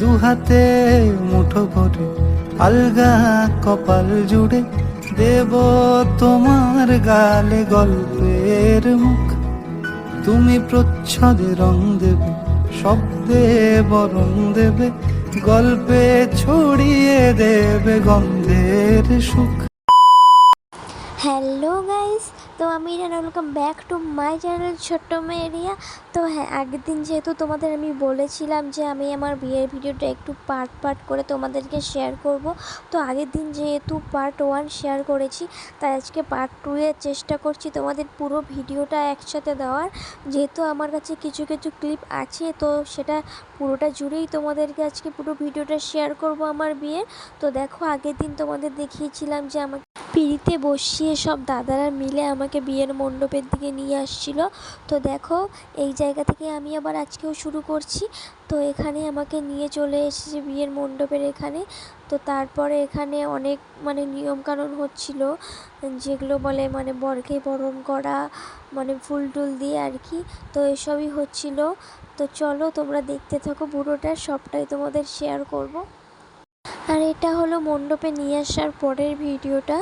দুহাতে মুঠো করে, আলগা কপাল জুড়ে দেব তোমার গালে গল্পের মুখ। তুমি প্রচ্ছদে রং দেবে, শব্দে বরং দেবে, গল্পে ছড়িয়ে দেবে গন্ধের সুখ। হ্যালো গাইস তো আমি Iran welcome back to my channel ছোট্ট এরিয়া তো হ্যাঁ আগের দিন যেহেতু তোমাদের আমি বলেছিলাম যে আমি আমার বিয়ের ভিডিওটা একটু পার্ট পার্ট করে তোমাদেরকে শেয়ার করব, তো আগের দিন যেহেতু পার্ট ওয়ান শেয়ার করেছি, তাই আজকে পার্ট টু এর চেষ্টা করছি তোমাদের পুরো ভিডিওটা একসাথে দেওয়ার। যেহেতু আমার কাছে কিছু কিছু ক্লিপ আছে, তো সেটা পুরোটা জুড়েই তোমাদেরকে আজকে পুরো ভিডিওটা শেয়ার করব আমার বিয়ের। তো দেখো, আগের দিন তোমাদের দেখিয়েছিলাম যে আমাকে পিড়িতে বসিয়ে সব দাদারা মিলে আমাকে বিয়ের মণ্ডপের দিকে নিয়ে আসছিল। তো দেখো, এই জায়গা থেকে আমি আবার আজকেও শুরু করছি। তো এখানে আমাকে নিয়ে চলে এসেছে বিয়ের মণ্ডপের এখানে। তো তারপরে এখানে অনেক মানে নিয়মকানুন হচ্ছিল, যেগুলো বলে মানে বরকে বরণ করা মানে ফুল টুল দিয়ে আর কি। তো এসবই হচ্ছিল। তো চলো তোমরা দেখতে থাকো পুরোটা, সবটাই তোমাদের শেয়ার করব। আর এটা হলো মণ্ডপে নিয়ে আসার পরের ভিডিওটা।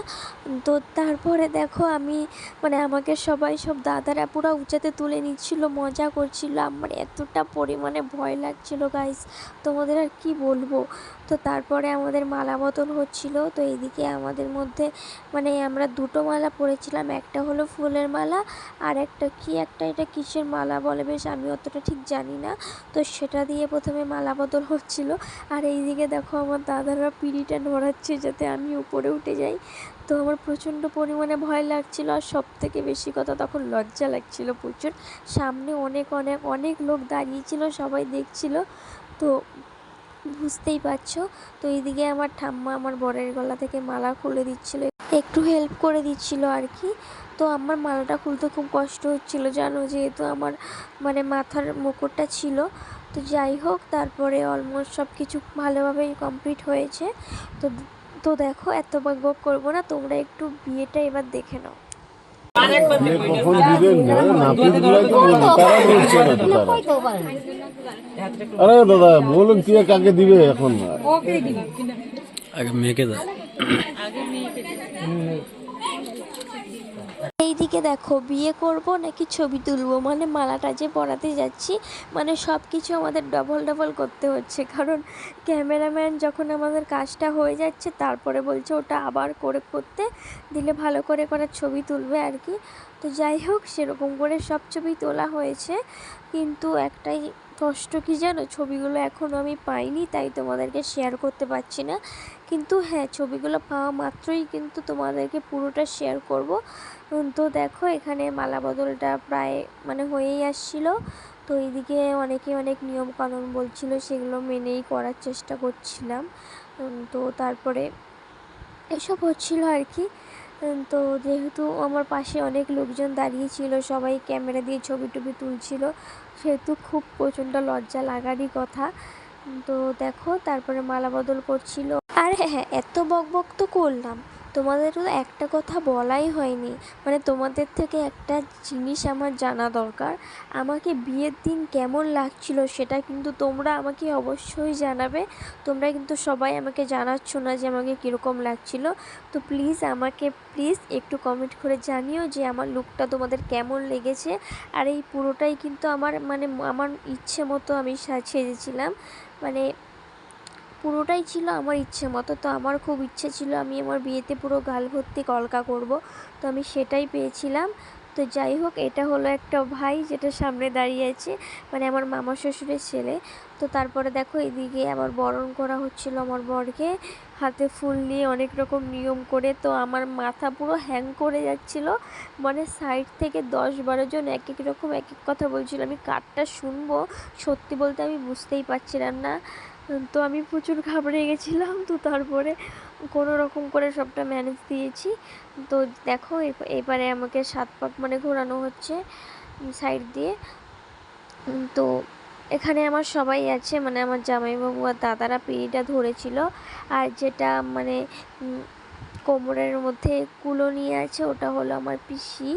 তো তারপরে দেখো আমি মানে আমাকে সবাই সব দাদারা পুরো উঁচাতে তুলে নিচ্ছিল, মজা করছিল। আমার এতটা পরিমাণে ভয় লাগছিল গাইস তোমাদের আর কি বলব? তো তারপরে আমাদের মালা মতন হচ্ছিল। তো এইদিকে আমাদের মধ্যে মানে আমরা দুটো মালা পরেছিলাম। একটা হলো ফুলের মালা আর একটা কি একটা, এটা কিসের মালা বলে বেশ আমি অতটা ঠিক জানি না। তো সেটা দিয়ে প্রথমে মালা বদল হচ্ছিল। আর এইদিকে দেখো আমার দাদারা পিঁড়িটা নড়াচ্ছে যাতে আমি উপরে উঠে যাই। তো আমার প্রচণ্ড পরিমাণে ভয় লাগছিল আর সব থেকে বেশি কথা তখন লজ্জা লাগছিল প্রচুর। সামনে অনেক অনেক অনেক লোক দাঁড়িয়েছিল, সবাই দেখছিল। তো বুঝতেই পারছ? তো এইদিকে আমার ঠাম্মা আমার বরের গলা থেকে মালা খুলে দিচ্ছিল একটু হেল্প করে দিচ্ছিল আর কি। তো আমার মালাটা খুলতে খুব কষ্ট হচ্ছিল জানো যেহেতু আমার মানে মাথার মুকুটটা ছিল। তো যাই হোক তারপরে অলমোস্ট সব কিছু ভালোভাবেই কমপ্লিট হয়েছে। তো তো দেখো এত বক করব না তোমরা একটু বিয়েটা এবার দেখে নাও। বিয়ে কখন দিবেন নাপিতগুলাই তো বলছে, তারা বলছে না তারা। আরে দাদা বলুন কে কাকে দিবে এখন? আগে মেয়েকে দাও। এইদিকে দেখো বিয়ে করব নাকি ছবি তুলবো? মানে মালাটা যে পরাতে যাচ্ছি মানে সব কিছু আমাদের ডবল ডবল করতে হচ্ছে। কারণ ক্যামেরাম্যান যখন আমাদের কাজটা হয়ে যাচ্ছে তারপরে বলছে ওটা আবার করে করতে দিলে ভালো করে করে ছবি তুলবে আর কি। তো যাই হোক সেরকম করে সব ছবি তোলা হয়েছে। কিন্তু একটাই কষ্ট কি জানো? ছবিগুলো এখনও আমি পাইনি, তাই তোমাদেরকে শেয়ার করতে পারছি না। কিন্তু হ্যাঁ ছবিগুলো পাওয়া মাত্রই কিন্তু তোমাদেরকে পুরোটা শেয়ার করব। তো দেখো, এখানে মালা বদলটা প্রায় মানে হয়েই আসছিল। তো এইদিকে অনেকে অনেক নিয়ম কানুন বলছিল, সেগুলো মেনেই করার চেষ্টা করছিলাম। তো তারপরে এসব হচ্ছিল আর কি। তো যেহেতু আমার পাশে অনেক লোকজন দাঁড়িয়ে ছিল, সবাই ক্যামেরা দিয়ে ছবি টবি তুলছিল, সেহেতু খুব প্রচণ্ড লজ্জা লাগারই কথা। তো দেখো, তারপরে মালা বদল করছিল। আর হ্যাঁ হ্যাঁ এত বকবক বক তো করলাম। তোমাদের তো একটা কথা বলাই হয়নি। মানে তোমাদের থেকে একটা জিনিস আমার জানা দরকার। আমাকে বিয়ের দিন কেমন লাগছিল সেটা কিন্তু তোমরা আমাকে অবশ্যই জানাবে। তোমরা কিন্তু সবাই আমাকে জানাচ্ছ না যে আমাকে কীরকম লাগছিল। তো প্লিজ আমাকে প্লিজ একটু কমেন্ট করে জানিও যে আমার লুকটা তোমাদের কেমন লেগেছে। আর এই পুরোটাই কিন্তু আমার মানে আমার ইচ্ছে মতো আমি সেজেছিলাম মানে পুরোটাই ছিল আমার ইচ্ছে মতো। তো আমার খুব ইচ্ছে ছিল আমি আমার বিয়েতে পুরো গাল ভর্তি কলকা করব। তো আমি সেটাই পেয়েছিলাম। তো যাই হোক, এটা হলো একটা ভাই যেটা সামনে দাঁড়িয়ে আছে মানে আমার মামা শ্বশুরের ছেলে। তো তারপরে দেখো এদিকে আবার বরণ করা হচ্ছিল আমার বরকে। হাতে ফুল নিয়ে অনেক রকম নিয়ম করে, তো আমার মাথা পুরো হ্যাং করে যাচ্ছিল। মানে সাইড থেকে দশ বারো জন এক এক রকম এক এক কথা বলছিল। আমি কারটা শুনব? সত্যি বলতে আমি বুঝতেই পারছিলাম না। তো আমি প্রচুর ঘাবড়ে গেছিলাম, তো তারপরে কোনো রকম করে সবটা ম্যানেজ দিয়েছি। তো দেখো এবারে আমাকে সাত পাক মানে ঘোরানো হচ্ছে সাইড দিয়ে। তো এখানে আমার সবাই আছে মানে আমার জামাইবাবু আর দাদারা পিঁড়িটা ধরেছিল। আর যেটা মানে কোমরের মধ্যে কুলো নিয়ে আছে, ওটা হলো আমার পিসি।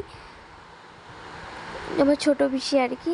আমার ছোট পিসি আর কি।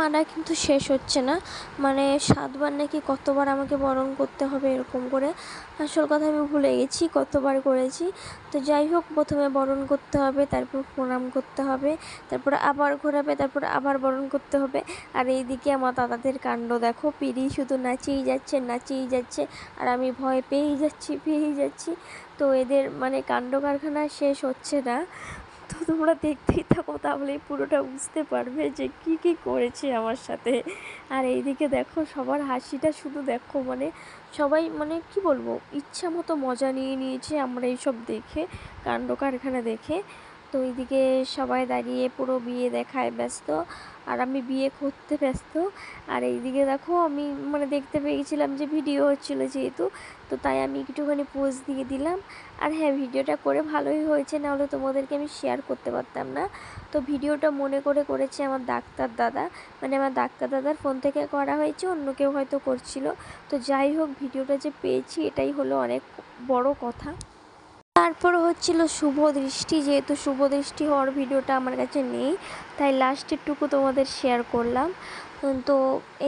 মানা কিন্তু শেষ হচ্ছে না। মানে সাতবার নাকি কতবার আমাকে বরণ করতে হবে এরকম করে। আসল কথা আমি ভুলে গেছি, কতবার করেছি। তো যাই হোক, প্রথমে বরণ করতে হবে, তারপর প্রণাম করতে হবে, তারপর আবার ঘোরাবে, তারপর আবার বরণ করতে হবে। আর এইদিকে আমার দাদাদের কাণ্ড দেখো, পিড়ি শুধু নাচেই যাচ্ছে নাচেই যাচ্ছে, আর আমি ভয় পেয়েই যাচ্ছি পেয়েই যাচ্ছি। তো এদের মানে কাণ্ড কারখানা শেষ হচ্ছে না। তো তোমরা দেখতেই থাকো, তাহলে পুরোটা বুঝতে পারবে যে কি কি করেছে আমার সাথে। আর এইদিকে দেখো, সবার হাসিটা শুধু দেখো মানে সবাই মানে কি বলব, ইচ্ছা মতো মজা নিয়ে নিয়েছে আমরা এইসব দেখে কাণ্ড কারখানা দেখে। তো এইদিকে সবাই দাঁড়িয়ে পুরো বিয়ে দেখায় ব্যস্ত, আর আমি বিয়ে করতে ব্যস্ত। আর এইদিকে দেখো আমি মানে দেখতে পেয়েছিলাম যে ভিডিও হচ্ছিল যেহেতু, তো তাই আমি একটুখানি পোজ দিয়ে দিলাম। আর হ্যাঁ ভিডিওটা করে ভালোই হয়েছে, নাহলে তোমাদেরকে আমি শেয়ার করতে পারতাম না। তো ভিডিওটা মনে করে করেছে আমার ডাক্তার দাদা। মানে আমার ডাক্তার দাদার ফোন থেকে করা হয়েছে, অন্য কেউ হয়তো করছিল। তো যাই হোক, ভিডিওটা যে পেয়েছি, এটাই হলো অনেক বড় কথা। তারপর হচ্ছিল শুভ দৃষ্টি, যেহেতু শুভ দৃষ্টি হওয়ার ভিডিওটা আমার কাছে নেই, তাই লাস্টেরটুকু তোমাদের শেয়ার করলাম। তো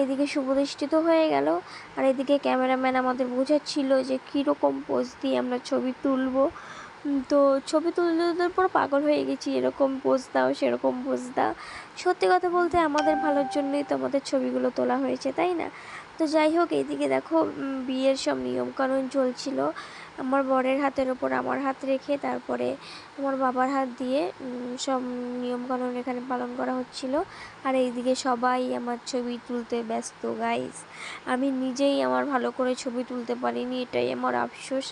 এদিকে শুভ দৃষ্টি তো হয়ে গেল, আর এদিকে ক্যামেরাম্যান আমাদের বোঝাচ্ছিল যে কীরকম পোজ দিয়ে আমরা ছবি তুলবো। তো ছবি তুলতে তুলতে পুরো পাগল হয়ে গেছি, এরকম পোজ দাও, সেরকম পোজ দাও। সত্যি কথা বলতে আমাদের ভালোর জন্যই তো আমাদের ছবিগুলো তোলা হয়েছে, তাই না? তো যাই হোক এইদিকে দেখো বিয়ের সব নিয়মকানুন চলছিল। আমার বরের হাতের ওপর আমার হাত রেখে তারপরে আমার বাবার হাত দিয়ে সব নিয়মকানুন এখানে পালন করা হচ্ছিল। আর এইদিকে সবাই আমার ছবি তুলতে ব্যস্ত গাইস আমি নিজেই আমার ভালো করে ছবি তুলতে পারিনি, এটাই আমার আফসোস।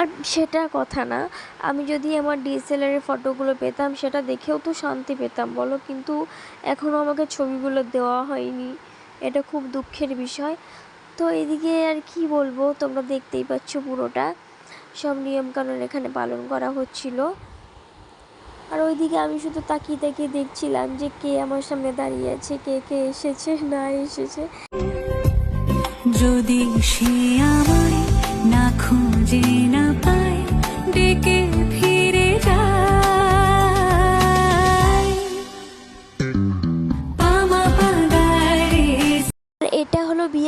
আর সেটা কথা না, আমি যদি আমার ডিএসএলআরের ফটোগুলো পেতাম, সেটা দেখেও তো শান্তি পেতাম, বলো? কিন্তু এখনও আমাকে ছবিগুলো দেওয়া হয়নি। এটা খুব দুঃখের বিষয়। তো এদিকে আর কি বলব, তোমরা দেখতেই পাচ্ছ পুরোটা। সব নিয়মকানুন এখানে পালন করা হচ্ছিল। আর ওইদিকে আমি শুধু তাকিয়ে তাকিয়ে দেখছিলাম যে কে আমার সামনে দাঁড়িয়ে আছে, কে কে এসেছে, না এসেছে। যদি সে আমায় না খুঁজে না পায়, ডেকে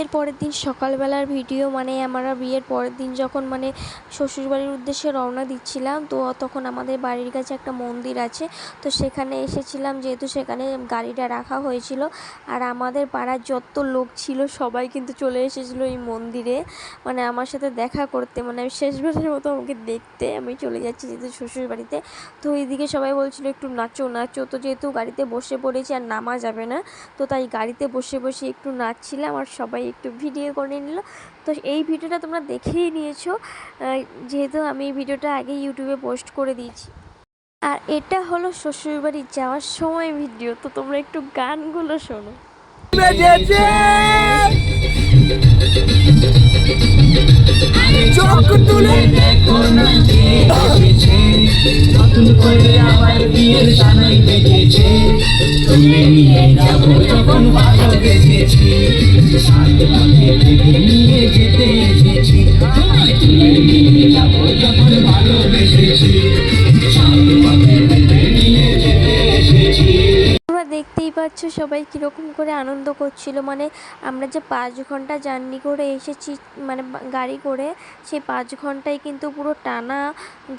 বিয়ের পরের দিন সকালবেলার ভিডিও মানে আমরা বিয়ের পরের দিন যখন মানে শ্বশুরবাড়ির উদ্দেশ্যে রওনা দিচ্ছিলাম, তো তখন আমাদের বাড়ির কাছে একটা মন্দির আছে। তো সেখানে এসেছিলাম, যেহেতু সেখানে গাড়িটা রাখা হয়েছিল। আর আমাদের পাড়ার যত লোক ছিল, সবাই কিন্তু চলে এসেছিল এই মন্দিরে। মানে আমার সাথে দেখা করতে মানে আমি শেষবারের মতো আমাকে দেখতে, আমি চলে যাচ্ছি যেহেতু শ্বশুর বাড়িতে তো এইদিকে সবাই বলছিল, একটু নাচো নাচো। তো যেহেতু গাড়িতে বসে পড়েছি, আর নামা যাবে না, তো তাই গাড়িতে বসে বসে একটু নাচছিলাম, আর সবাই একটু ভিডিও করে নিল। তো এই ভিডিওটা তোমরা দেখেই নিয়েছো। যেহেতু আমি এই ভিডিওটা আগে ইউটিউবে পোস্ট করে দিয়েছি। আর এটা হলো শ্বশুরবাড়ি যাওয়ার সময় ভিডিও। তো তোমরা একটু গানগুলো শোনো। নতুন করে আবার বিয়ের সানাই বেজেছে তুলে নিয়ে যাব যখন ভালো যেতে এসেছি। তুলে যাব যখন পাচ্ছ সবাই কীরকম করে আনন্দ করছিল? মানে আমরা যে পাঁচ ঘণ্টা জার্নি করে এসেছি মানে গাড়ি করে, সেই পাঁচ ঘন্টায় কিন্তু পুরো টানা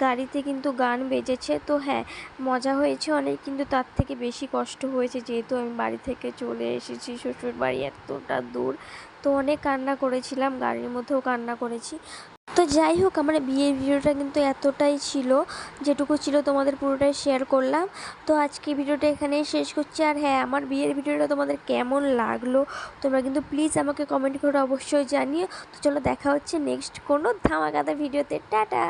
গাড়িতে কিন্তু গান বেজেছে। তো হ্যাঁ মজা হয়েছে অনেক, কিন্তু তার থেকে বেশি কষ্ট হয়েছে যেহেতু আমি বাড়ি থেকে চলে এসেছি শ্বশুর বাড়ি এতটা দূর। তো অনেক কান্না করেছিলাম, গাড়ির মধ্যেও কান্না করেছি। তো যাই হোক, আমার বিয়ের ভিডিওটা কিন্তু এতটাই ছিল, যেটুকু ছিল তোমাদের পুরোটাই শেয়ার করলাম। তো আজকে ভিডিওটা এখানেই শেষ করছি। আর হ্যাঁ আমার বিয়ের ভিডিওটা তোমাদের কেমন লাগল, তোমরা কিন্তু প্লিজ আমাকে কমেন্ট করে অবশ্যই জানিও। তো চলো দেখা হচ্ছে নেক্সট কোনো ধামাকাদা ভিডিওতে। টাটা!